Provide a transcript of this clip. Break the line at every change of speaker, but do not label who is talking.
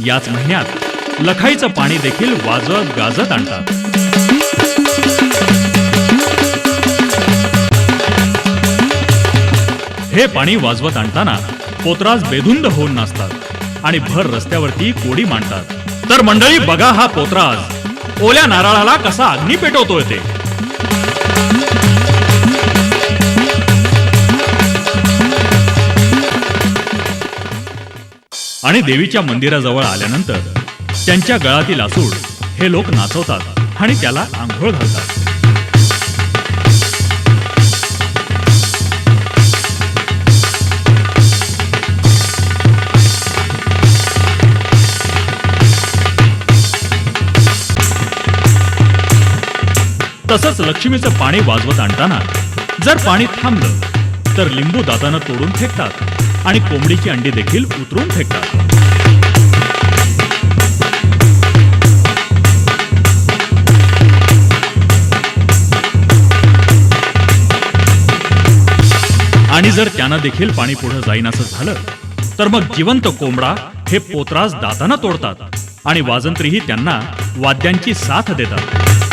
याच महिन्यात लखाईचं पाणी देखील वाजत गाजत आणतात. हे पाणी वाजवत आणताना पोतराज बेधुंद होऊन नाचतात आणि भर रस्त्यावरती कोडी मांडतात. तर मंडळी बघा हा पोतराज. ओल्या नारळाला कसा अग्नी पेटवतोय ते. आणि देवीच्या मंदिराजवळ आल्यानंतर त्यांच्या गळातील आसूड हे लोक नाचवतात आणि त्याला आंघोळ घालतात. तसंच लक्ष्मीचं पाणी वाजवत आणताना जर पाणी थांबलं तर लिंबू दातानं तोडून फेकतात. आणि कोंबडीची अंडी देखील उतरून फेकतात. आणि जर त्यानं देखील पाणी पुढे जाईन असं झालं तर मग जिवंत कोंबडा हे पोत्रास दाताना तोडतात आणि वाजंत्रीही त्यांना वाद्यांची साथ देतात.